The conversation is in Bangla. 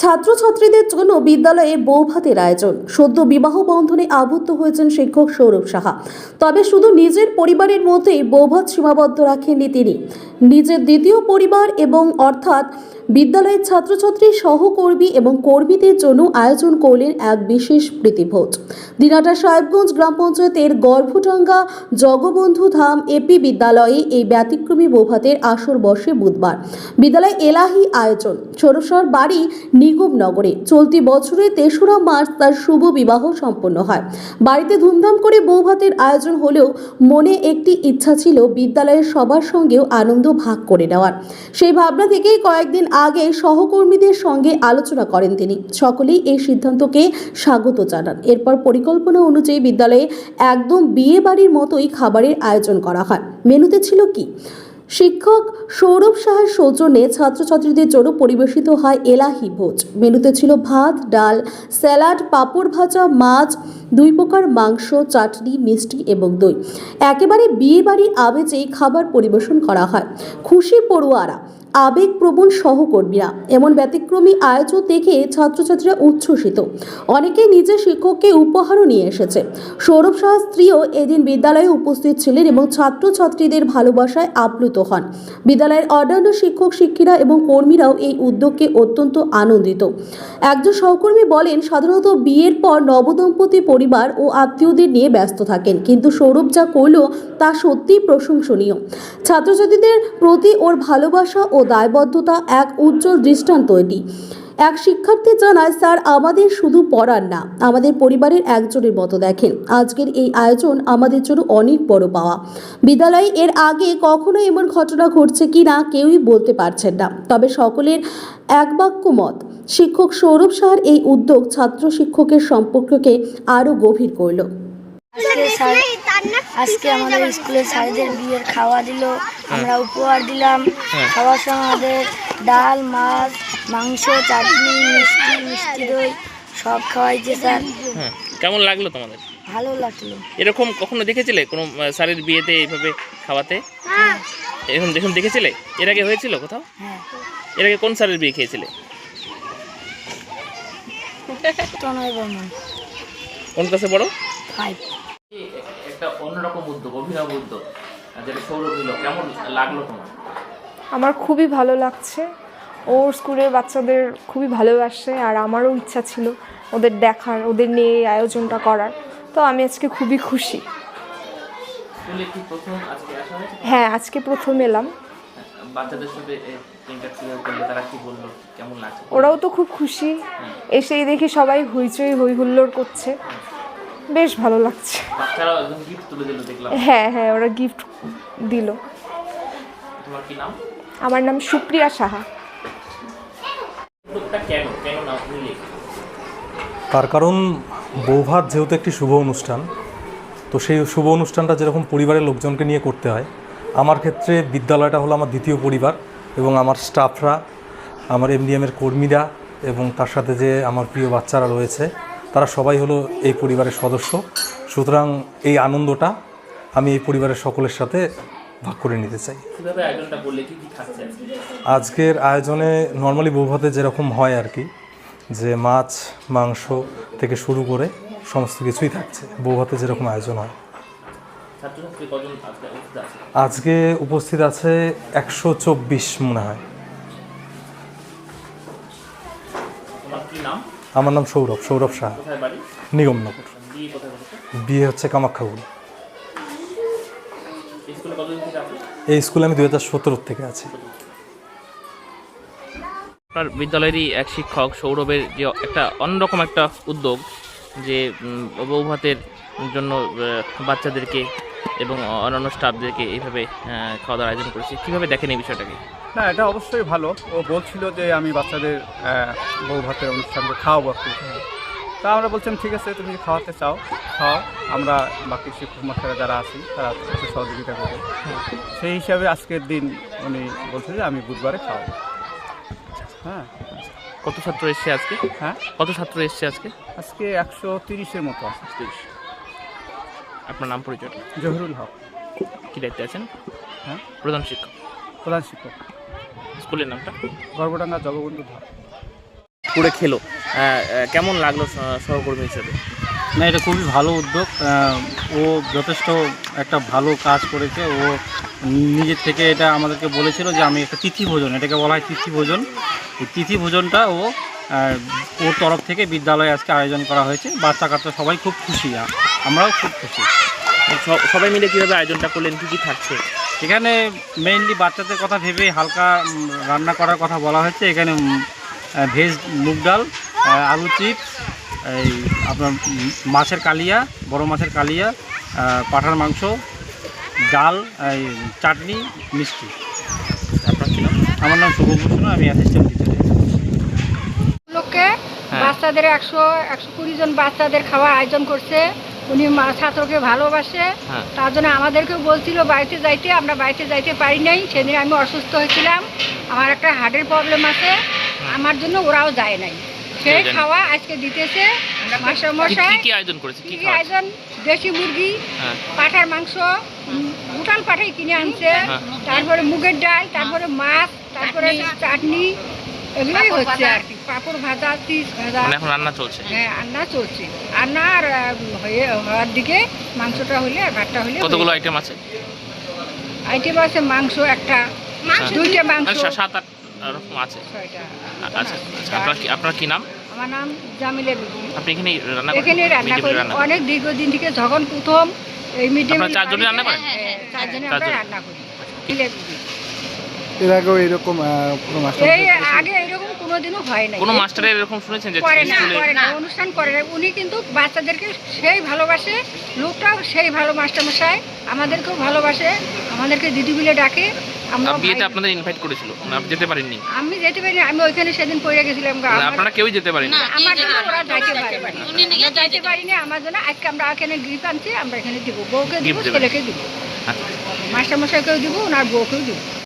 ছাত্রছাত্রীদের জন্য বিদ্যালয়ে বৌভাতের আয়োজন। সদ্য বিবাহ বন্ধনে আবদ্ধ হয়েছেন শিক্ষক সৌরভ সাহা। তবে শুধু নিজের পরিবারের মধ্যেই বৌভাত সীমাবদ্ধ রাখেননি তিনি। নিজের দ্বিতীয় পরিবার এবং অর্থাৎ বিদ্যালয়ের ছাত্রছাত্রী, সহকর্মী এবং কর্মীদের জন্য আয়োজন করলেন এক বিশেষ প্রীতিভোজ। দিনাটা সাহেবগঞ্জ গ্রাম পঞ্চায়েতের গর্ভটাঙ্গা জগবন্ধু ধাম এপি বিদ্যালয়ে এই ব্যতিক্রমী বৌভাতের আসর বসে বুধবার। বিদ্যালয় এলাহি আয়োজন। সরসর বাড়ি নিগমনগরে চলতি বছরের তেসরা মার্চ তার শুভ বিবাহ সম্পন্ন হয়। বাড়িতে ধুমধাম করে বৌভাতের আয়োজন হলেও মনে একটি ইচ্ছা ছিল বিদ্যালয়ের সবার সঙ্গেও আনন্দ ভাগ করে নেওয়ার। সেই ভাবনা থেকেই কয়েকদিন আগে সহকর্মীদের সঙ্গে আলোচনা করেন তিনি। সকলেই এই সিদ্ধান্তকে স্বাগত জানান। এরপর পরিকল্পনা অনুযায়ী বিদ্যালয়ে একদম বিয়ে বাড়ির মতোই খাবারের আয়োজন করা হয়। মেনুতে ছিল কি? শিক্ষক সৌরভ সাহার সৌজন্যে ছাত্রছাত্রীদের জন্য পরিবেশিত হয় এলাহি ভোজ। মেনুতে ছিল ভাত, ডাল, স্যালাড, পাঁপড় ভাজা, মাছ, দুই প্রকার মাংস, চাটনি, মিষ্টি এবং দই। একেবারে বিয়ে বাড়ির আবেজেই খাবার পরিবেশন করা হয়। খুশি পড়ুয়ারা আবেগপ্রবণ সহকর্মীরা। এমন ব্যতিক্রমী আয়োজন দেখে ছাত্রছাত্রীরা উচ্ছ্বসিত। অনেকে নিজের শিক্ষককে উপহারও নিয়ে এসেছে। সৌরভ সাহা স্ত্রীও এদিন বিদ্যালয়ে উপস্থিত ছিলেন এবং ছাত্রছাত্রীদের ভালোবাসায় আপ্লুত হন। বিদ্যালয়ের অন্যান্য শিক্ষক শিক্ষিরা এবং কর্মীরাও এই উদ্যোগকে অত্যন্ত আনন্দিত। একজন সহকর্মী বলেন, সাধারণত বিয়ের পর নবদম্পতি পরিবার ও আত্মীয়দের নিয়ে ব্যস্ত থাকেন, কিন্তু সৌরভ যা করল তা সত্যিই প্রশংসনীয়। ছাত্রছাত্রীদের প্রতি ওর ভালোবাসা ও দায়বদ্ধতা এক উজ্জ্বল দৃষ্টান্ত এটি। এক শিক্ষার্থী জানায়, স্যার, আমাদের শুধু পড়ার না, আমাদের পরিবারের একজনের মতো দেখেন। আজকের এই আয়োজন আমাদের জন্য অনেক বড় পাওয়া। বিদ্যালয়ে এর আগে কখনো এমন ঘটনা ঘটছে কি না কেউই বলতে পারছেন না। তবে সকলের এক বাক্য মত, শিক্ষক সৌরভ সাহার এই উদ্যোগ ছাত্র শিক্ষকের সম্পর্ককে আরও গভীর করল। আজকে স্যার আজকে আমাদের স্কুলের স্যারদের বিয়ের খাওয়া দিল। আমরা উপহার দিলাম। খাওয়ার সময় আমাদের ডাল মাছ মাংস চাটনি মিষ্টি মিষ্টি দই সব খাওয়াইছে স্যার। হ্যাঁ। কেমন লাগল তোমাদের? ভালো লাগল। এরকম কখনো দেখেছিলে কোনো স্যারের বিয়েতে এইভাবে খাওয়াতে? এরকম দেখুন দেখেছিলে? এর আগে হয়েছিল কোথাও? হ্যাঁ। এর আগে কোন স্যারের বিয়ে খেয়েছিলে? কোন ক্লাসে বড় ফাইভ অন্যরকম উদ্যোগ অভিনব উদ্যোগ যেটা সৌরভ দিল কেমন লাগল তোমার? আমার খুবই ভালো লাগছে। ওর স্কুলের বাচ্চাদের খুবই ভালোবাসে আর আমারও ইচ্ছা ছিল ওদের দেখার ওদের নিয়ে এই আয়োজনটা করার। তো আমি আজকে খুবই খুশি। হ্যাঁ আজকে প্রথম এলাম। বাচ্চাদের সাথে ওরাও তো খুব খুশি। এসেই দেখি সবাই হইচই হই হুল্লোড় করছে বেশ ভালো লাগছে। হ্যাঁ হ্যাঁ ওরা গিফট দিল। তোমার কি নাম? আমার নাম সুপ্রিয়া সাহা। তার কারণ বৌভাত যেহেতু একটি শুভ অনুষ্ঠান তো সেই শুভ অনুষ্ঠানটা যেরকম পরিবারের লোকজনকে নিয়ে করতে হয় আমার ক্ষেত্রে বিদ্যালয়টা হলো আমার দ্বিতীয় পরিবার এবং আমার স্টাফরা আমার এমডিএমের কর্মীরা এবং তার সাথে যে আমার প্রিয় বাচ্চারা রয়েছে তারা সবাই হলো এই পরিবারের সদস্য। সুতরাং এই আনন্দটা আমি এই পরিবারের সকলের সাথে ভাগ করে নিতে চাই? আজকের আয়োজনে নর্মালি বৌভাতে যেরকম হয় আর কি যে মাছ মাংস থেকে শুরু করে সমস্ত কিছুই থাকছে। বৌভাতে যেরকম আয়োজন হয়। আজকে উপস্থিত আছে একশো চব্বিশ মনে হয় তোমার কি নাম আমার নাম সৌরভ সৌরভ শাহ। নিগমনগর। বিয়ে হচ্ছে কামাখ্যাগুড়ি স্কুলে কতদিন থেকে আছে এই স্কুলে আমি দু হাজার সতেরো থেকে আছি। আপনার বিদ্যালয়েরই এক শিক্ষক সৌরভের যে একটা অন্যরকম একটা উদ্যোগ যে বৌভাতের জন্য বাচ্চাদেরকে এবং অন্যান্য স্টাফদেরকে এইভাবে খাওয়া দাওয়ার আয়োজন করেছে। কীভাবে দেখেন এই বিষয়টাকে? না এটা অবশ্যই ভালো। ও বলছিল যে আমি বাচ্চাদের বউ ভাতের অনুষ্ঠানকে খাওয়াবো একটু তা আমরা বলছিলাম ঠিক আছে তুমি খাওয়াতে চাও খাও। আমরা বাকি শিক্ষক মাস্টাররা যারা আছি তারা সহযোগিতা করব। সেই হিসাবে আজকের দিন উনি বলছে যে আমি বুধবারে খাওয়াবো। হ্যাঁ। কত ছাত্র এসছে আজকে? হ্যাঁ। কত ছাত্র এসছে আজকে? আজকে একশো তিরিশের মতো আছে। তিরিশ। আপনার নাম পরিচয় জহিরুল হক। কী দায়িত্বে আছেন? হ্যাঁ। প্রধান শিক্ষক। প্রধান শিক্ষক। স্কুলের নামটা? গর্বডাঙ্গা জগবন্ধু ধাপ করে খেলো। কেমন লাগল সহকর্মী হিসেবে? না এটা খুবই ভালো উদ্যোগ। ও যথেষ্ট একটা ভালো কাজ করেছে। ও নিজের থেকে এটা আমাদেরকে বলেছিল যে আমি একটা তিথি ভোজন এটাকে বলা হয় তিথি ভোজন। এই তিথি ভোজনটা ও ওর তরফ থেকে বিদ্যালয়ে আজকে আয়োজন করা হয়েছে। বাচ্চা কাচ্চা সবাই খুব খুশি আমরাও খুব খুশি। সবাই মিলে কীভাবে আয়োজনটা করলেন? কী কী থাকছে? এখানে মেইনলি বাচ্চাদের কথা ভেবে হালকা রান্না করার কথা বলা হয়েছে। এখানে ভেজ মুগ ডাল আলু চিপস এই আপনার মাছের কালিয়া বড় মাছের কালিয়া পাঁঠার মাংস ডাল এই চাটনি মিষ্টি। আপনার কি নাম আমার নাম শুভভূষণ আমি অ্যাসিস্ট্যান্ট টিচার লোককে। বাচ্চাদের একশো একশো কুড়ি জন বাচ্চাদের খাওয়ার আয়োজন করছে। উনি মা- ছাত্রকে ভালোবাসে। হ্যাঁ। তার জন্য আমাদেরকেও বলছিল বাড়িতে যাইতে আমরা বাড়িতে যাইতে পারি নাই। সেদিন আমি অসুস্থ হয়েছিলাম। আমার একটা হার্টের প্রবলেম আছে। আমার জন্য ওরাও যায় নাই। না? খাওয়া আজকে দিতেছে। মাস্টারমশাই কি আয়োজন করেছে? কি কি কি খাওয়া? আয়োজন? দেশি মুরগি হ্যাঁ। পাঠার মাংস ভুটান পাঠাই কিনে আনছে। হ্যাঁ। তারপরে মুগের ডাল তারপরে মাছ তারপরে চাটনি। এগুলোই হচ্ছে আর কি পাঁপড় ভাজা চিজ ভাজা। মানে এখন রান্না চলছে? হ্যাঁ রান্না চলছে। রান্না আর হয়ে হওয়ার দিকে মাংসটা হলে আর ভাতটা হলে কতগুলো আইটেম আছে? আইটেম আছে মাংস একটা দুইটা মাংস। সাত আট রকম আছে। আচ্ছা আচ্ছা আপনার কি আপনার কি নাম? আমার নাম জামিলা আপনি এখানে রান্না করেন? এখানে রান্না করি? অনেক দীর্ঘদিন থেকে যখন প্রথম এই মিড ডে আপনারা চারজনই রান্না করেন? চারজনে আমরা রান্না করি। এর আগেও এরকম কোনো এই আগে এরকম কোনোদিনও হয় নাই। কোনো মাস্টারের এরকম শুনেছেন যে করে না করে না অনুষ্ঠান করে না। উনি কিন্তু বাচ্চাদেরকে সেই ভালোবাসে লোকটাও সেই ভালো মাস্টারমশাই আমাদেরকেও ভালোবাসে আমাদেরকে দিদি বলে ডাকে আমরা আহ, বিয়েতে আপনাদের ইনভাইট করেছিল না আপনি যেতে পারেননি? আমি যেতে পারি আমি ওইখানে সেদিন পড়ে গেছিলাম। মানে আপনারা কেউই যেতে আমার জন্য ওরা যাইতে পারে আমরা যাইতে পারিনি আমার জন্য আজকে আমরা এখানে গিফট আনছি আমরা এখানে দিব। বউকে। ছেলেকে দিব। আচ্ছা। মাস্টারমশাইকেও দিব ওনার বউকেও দিব।